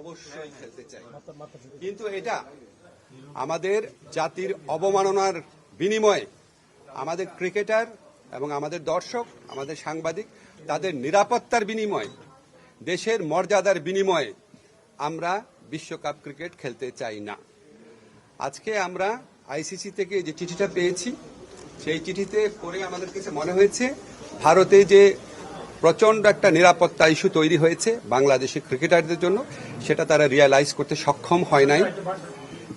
অবশ্যই খেলতে চাই। কিন্তু এটা আমাদের জাতির অবমাননার বিনিময়ে আমাদের ক্রিকেটার এবং আমাদের দর্শক আমাদের সাংবাদিক তাদের নিরাপত্তার বিনিময়ে দেশের মর্যাদার বিনিময়ে আমরা বিশ্বকাপ ক্রিকেট খেলতে চাই না। আজকে আমরা আইসিসি থেকে যে চিঠিটা পেয়েছি সেই চিঠিতে পড়ে আমাদের কাছে মনে হয়েছে ভারতে যে প্রচণ্ড একটা নিরাপত্তা ইস্যু তৈরি হয়েছে বাংলাদেশের ক্রিকেটারদের জন্য। সেটা তারা রিয়ালাইজ করতে সক্ষম হয় নাই।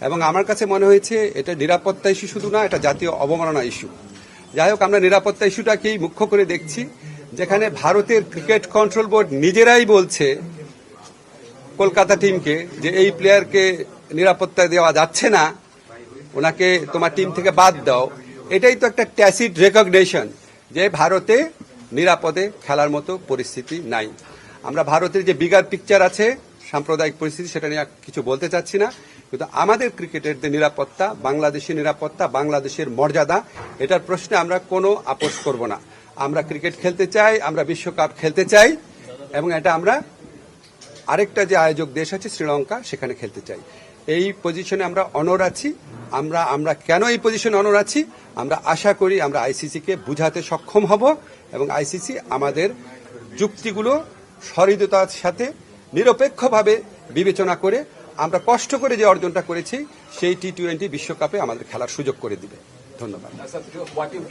এবং আমার কাছে মনে হয়েছে এটা নিরাপত্তা ইস্যু শুধু না, এটা জাতীয় অবমাননা ইস্যু। যাই হোক, আমরা নিরাপত্তা ইস্যুটাকেই মুখ্য করে দেখছি, যেখানে ভারতের ক্রিকেট কন্ট্রোল বোর্ড নিজেরাই বলছে কলকাতা টিমকে যে এই প্লেয়ারকে নিরাপত্তা দেওয়া যাচ্ছে না, ওনাকে তোমার টিম থেকে বাদ দাও। এটাই তো একটা ট্যাসিড রেকগনেশন যে ভারতে নিরাপদে খেলার মতো পরিস্থিতি নাই। আমরা ভারতের যে বিগার পিকচার আছে, সাম্প্রদায়িক পরিস্থিতি সেটা নিয়ে কিছু বলতে চাচ্ছি না। কিন্তু আমাদের ক্রিকেটের যে নিরাপত্তা, বাংলাদেশের নিরাপত্তা, বাংলাদেশের মর্যাদা, এটার প্রশ্নে আমরা কোনো আপোষ করব না। আমরা ক্রিকেট খেলতে চাই, আমরা বিশ্বকাপ খেলতে চাই, এবং এটা আমরা আরেকটা যে আয়োজক দেশ আছে, শ্রীলঙ্কা, সেখানে খেলতে চাই। এই পজিশনে আমরা অনর আছি। আমরা আমরা কেন এই পজিশনে অনর আছি? আমরা আশা করি আমরা আইসিসিকে বুঝাতে সক্ষম হব। এবং আইসিসি আমাদের যুক্তিগুলো সহৃদতার সাথে নিরপেক্ষভাবে বিবেচনা করে আমরা কষ্ট করে যে অর্জনটা করেছি সেই টি টোয়েন্টি বিশ্বকাপে আমাদের খেলার সুযোগ করে দিবে। ধন্যবাদ।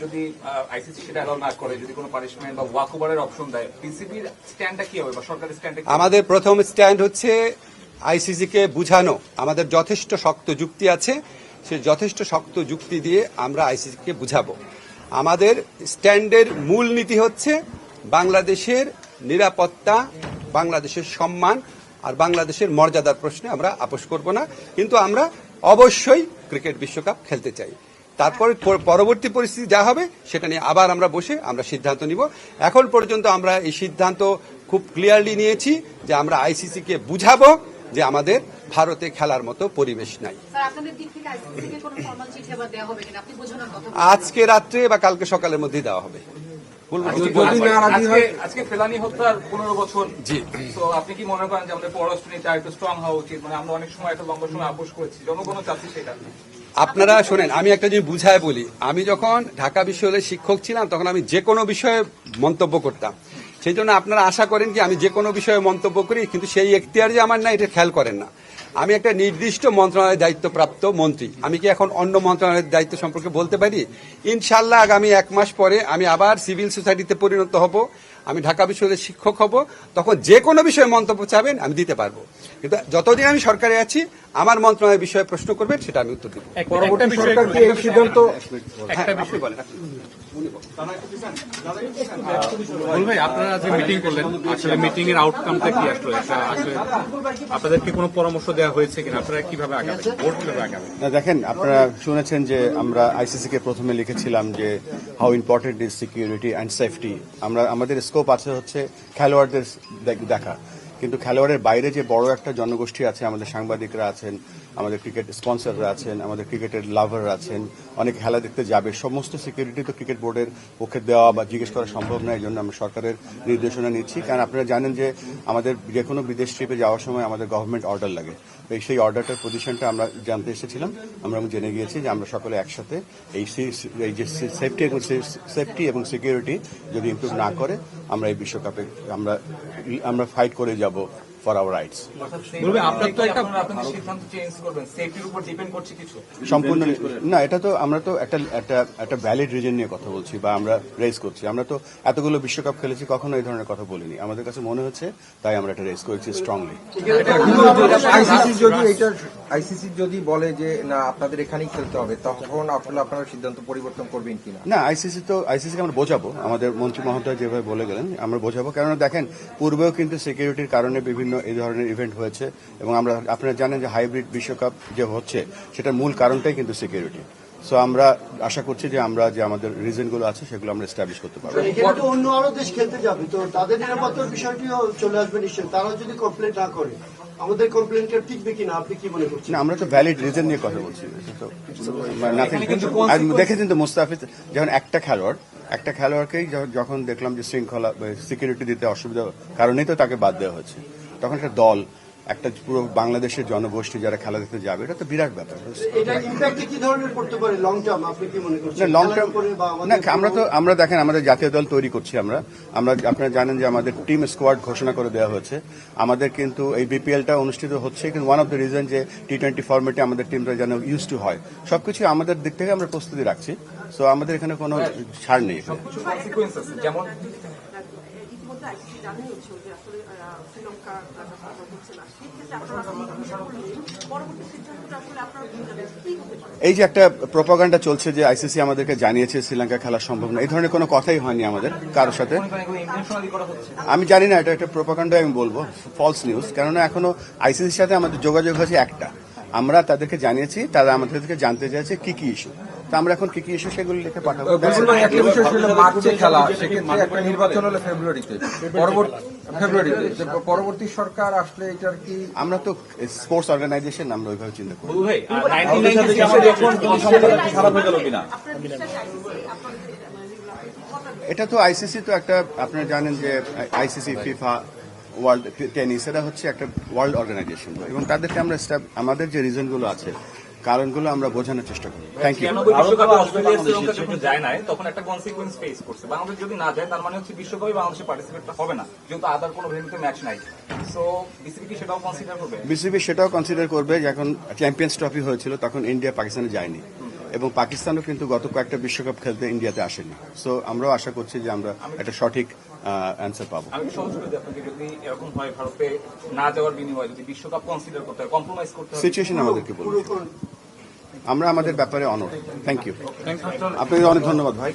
যদি আইসিসি সেটা না করে যদি কোনো পানিশমেন্ট বা ওয়াক অপশন দেয় পিসিবির স্ট্যান্ডটা কি হবে বা সরকারের স্ট্যান্ডটা আমাদের প্রথম স্ট্যান্ড হচ্ছে আইসিসিকে বুঝানো। আমাদের যথেষ্ট শক্ত যুক্তি আছে। সে যথেষ্ট শক্ত যুক্তি দিয়ে আমরা আইসিসিকে বুঝাবো। আমাদের স্ট্যান্ডের মূল নীতি হচ্ছে বাংলাদেশের নিরাপত্তা, বাংলাদেশের সম্মান আর বাংলাদেশের মর্যাদার প্রশ্নে আমরা আপোষ করব না। কিন্তু আমরা অবশ্যই ক্রিকেট বিশ্বকাপ খেলতে চাই। তারপরে পরবর্তী পরিস্থিতি যা হবে সেটা নিয়ে আবার আমরা বসে আমরা সিদ্ধান্ত নিব। এখন পর্যন্ত আমরা এই সিদ্ধান্ত খুব ক্লিয়ারলি নিয়েছি যে আমরা আইসিসিকে বুঝাবো। যে আমাদের ভারতে খেলার মতো পরিবেশ নাই। স্যার আপনাদের দিক থেকে আইসিসি থেকে কোনো ফর্মাল চিঠি আবার দেওয়া হবে কিনা? আপনি বোঝানোর কথা বলছেন। আজকে রাত্রে বা কালকে সকালের মধ্যে দেওয়া হবে। বলব কিছু যদি বলব। না রাজি হয় আজকে আজকে ফেলানি হত্যার পনেরো বছর। জি। তো আপনি কি মনে করেন যে আমাদের পররাষ্ট্রনীতি একটু স্ট্রং হওয়া উচিত? মানে আমরা অনেক সময় একটা লম্বা সময় আপোষ করেছি। জনগণও চাচ্ছি সেটা। আপনারা শোনেন আমি একটা জিনিস বুঝায় বলি। আমি যখন ঢাকা বিশ্ববিদ্যালয়ের শিক্ষক ছিলাম তখন আমি যে কোনো বিষয়ে মন্তব্য করতাম। সেই জন্য আপনারা আশা করেন কি আমি যে কোনো বিষয়ে মন্তব্য করি কিন্তু সেই এখতিয়ার যে আমার না এটা খেয়াল করেন না। আমি একটা নির্দিষ্ট মন্ত্রণালয়ের দায়িত্বপ্রাপ্ত মন্ত্রী। আমি কি এখন অন্য মন্ত্রণালয়ের দায়িত্ব সম্পর্কে বলতে পারি? ইনশাল্লাহ আগামী এক মাস পরে আমি আবার সিভিল সোসাইটিতে পরিণত হব আমি ঢাকা বিশ্ববিদ্যালয়ের শিক্ষক হব তখন যে কোনো বিষয়ে মন্তব্য চাবেন আমি দিতে পারব। কিন্তু যতদিন আমি সরকারে আছি আমার মন্ত্রণালয়ের বিষয়ে প্রশ্ন করবেন সেটা আমি উত্তর দিব। পরবর্তী সরকার কি সিদ্ধান্ত আউটকামটা কি কোনো পরামর্শ দেওয়া হয়েছে কিনা? দেখেন, আপনারা শুনেছেন যে আমরা আইসিসি কে প্রথমে লিখেছিলাম যে how important is security and safety আমরা, আমাদের স্কোপ আছে হচ্ছে খেলোয়াড়দের দেখা। কিন্তু খেলোয়াড়ের বাইরে যে বড় একটা জনগোষ্ঠী আছে, আমাদের সাংবাদিকরা আছেন, আমাদের ক্রিকেট স্পন্সররা আছেন, আমাদের ক্রিকেটের লাভাররা আছেন, অনেক খেলা দেখতে যাবে, সমস্ত সিকিউরিটি তো ক্রিকেট বোর্ডের পক্ষে দেওয়া বা জিজ্ঞেস করা সম্ভব নয়, এই জন্য আমরা সরকারের নির্দেশনা নিচ্ছি। কারণ আপনারা জানেন যে আমাদের যে কোনো বিদেশ ট্রিপে যাওয়ার সময় আমাদের গভর্নমেন্ট অর্ডার লাগে। তো সেই অর্ডারটার পজিশনটা আমরা জানতে এসেছিলাম। আমরা জেনে গিয়েছি যে আমরা সকলে একসাথে এই যে সেফটি এবং সেফটি এবং সিকিউরিটি যদি ইমপ্রুভ না করে আমরা এই বিশ্বকাপে আমরা আমরা ফাইট করে যাব। ফর আওয়ার রাইটস বলবে আপনার তো একটা আপনারা আপনাদের সিদ্ধান্ত চেঞ্জ করবেন। সেফটির উপর ডিপেন্ড করছে কিছু? সম্পূর্ণ না এটা তো আমরা তো একটা একটা একটা ভ্যালিড রিজন নিয়ে কথা বলছি বা আমরা রেস করছি। আমরা তো এতগুলো বিশ্বকাপ খেলেছি কখনো এই ধরনের কথা বলিনি। আমাদের কাছে মনে হচ্ছে তাই আমরা এটা রেজ করেছি স্ট্রংলি আইসিসি যদি এটা আইসিসি যদি বলে যে না আপনাদের এখানেই খেলতে হবে তখন আসলে আপনারা সিদ্ধান্ত পরিবর্তন করবেন কিনা? না আইসিসি তো আইসিসিকে আমরা বোঝাবো। আমাদের মন্ত্রী মহোদয় যেভাবে বলে গেলেন আমরা বোঝাবো। কেননা দেখেন পূর্বেও কিন্তু সিকিউরিটির কারণে বিভিন্ন এই ধরনের ইভেন্ট হয়েছে এবং আমরা আপনারা জানেন যে হাইব্রিড বিশ্বকাপ যে হচ্ছে সেটার মূল কারণটাই কিন্তু সিকিউরিটি সো আমরা আশা করছি যে আমরা যে আমাদের রিজনগুলো আছে সেগুলো আমরা এস্টাবলিশ করতে পারব। তো অন্য আরও দেশ খেলতে যাবে তো তাদের নিরাপত্তার বিষয়টিও চলে আসবে নিশ্চয়ই। তারাও যদি কমপ্লেন না করে আমাদের কমপ্লেনটা টিকবে কিনা আপনি কি মনে করছেন? আমরা তো ভ্যালিড রিজন নিয়ে কথা বলছি দেখেছেন তো মুস্তাফিজ যখন একটা খেলোয়াড় একটা খেলোয়াড়কেই যখন দেখলাম যে শৃঙ্খলা সিকিউরিটি দিতে অসুবিধা কারণেই তো তাকে বাদ দেওয়া হয়েছে তখন একটা দল একটা পুরো বাংলাদেশের জনগোষ্ঠী যারা খেলা দেখতে যাবে এটা তো বিরাট ব্যাপার। লং টার্ম না আমরা তো আমরা দেখেন আমাদের জাতীয় দল তৈরি করছি আমরা। আমরা আপনারা জানেন যে আমাদের টিম স্কোয়াড ঘোষণা করে দেওয়া হয়েছে। আমাদের কিন্তু এই বিপিএলটা অনুষ্ঠিত হচ্ছে। কিন্তু ওয়ান অফ দ্য রিজন যে টি টোয়েন্টি ফর্মেটে আমাদের টিমটা যেন ইউজ টু হয় সবকিছু আমাদের দিক থেকে আমরা প্রস্তুতি রাখছি। সো আমাদের এখানে কোনো ছাড় নেই যেমন এই যে একটা প্রপাগান্ডা চলছে যে আইসিসি আমাদেরকে জানিয়েছে শ্রীলঙ্কা খেলা সম্ভব না এই ধরনের কোনো কথাই হয়নি আমাদের কারোর সাথে। ইন্টেনশনালি করা হচ্ছে? আমি জানি না এটা একটা প্রোপাকাণ্ডা আমি বলব ফলস নিউজ কেননা এখনও আইসিসির সাথে আমাদের যোগাযোগ হয়েছে একটা। আমরা তাদেরকে জানিয়েছি তারা আমাদের থেকে জানতে চাইছে কি কি ইস্যু তা আমরা এখন কি কি ইস্যু সেগুলো লিখে পাঠাবো? একটা বিষয় শুনলে মার্চে খেলা সেক্ষেত্রে একটা নির্বাচন হলো ফেব্রুয়ারিতে। পরবর্তী ফেব্রুয়ারিতে। পরবর্তী সরকার আসলে এটার কি আমরা তো স্পোর্টস অর্গানাইজেশন আমরা ওইভাবে চিন্তা করি ভাই এটা তো আইসিসি তো একটা আপনারা জানেন যে আইসিসি ফিফা ওয়ার্ল্ড টেনিস এটা হচ্ছে একটা ওয়ার্ল্ড অর্গানাইজেশন এবং তাদেরকে আমরা আমাদের যে রিজনগুলো আছে কারণগুলো আমরা বোঝানোর চেষ্টা করি থ্যাংক ইউ ছিয়ানব্বই বিশ্বকাপে অস্ট্রেলিয়া শ্রীলঙ্কা যখন যায় নাই তখন একটা কনসিকুয়েন্স ফেস করছে। বাংলাদেশ যদি না যায় তার মানে হচ্ছে বিশ্বকাপে বাংলাদেশের পার্টিসিপেটটা হবে না যেহেতু আদার কোনো ভেন্যুতে ম্যাচ নাই। বিসিবি সেটাও কনসিডার করবে? বিসিবি সেটাও কনসিডার করবে যে এখন চ্যাম্পিয়ন্স ট্রফি হয়েছিল তখন ইন্ডিয়া পাকিস্তানে যায়নি। এবং পাকিস্তানও কিন্তু গত কয়েকটা বিশ্বকাপ খেলতে ইন্ডিয়াতে আসেনি। সো আমরাও আশা করছি যে আমরা একটা সঠিক অ্যান্সার পাবো। আমি সহজ করে আপনাকে যদি এরকম হয় ভারতে না যাওয়ার বিনিময়ে যদি বিশ্বকাপ কনসিডার করতে হয় কম্প্রোমাইজ করতে হবে সিচুয়েশন আমাদেরকে কোন- আমরা আমাদের ব্যাপারে অনর থ্যাংক ইউ আপনাকে অনেক ধন্যবাদ ভাই।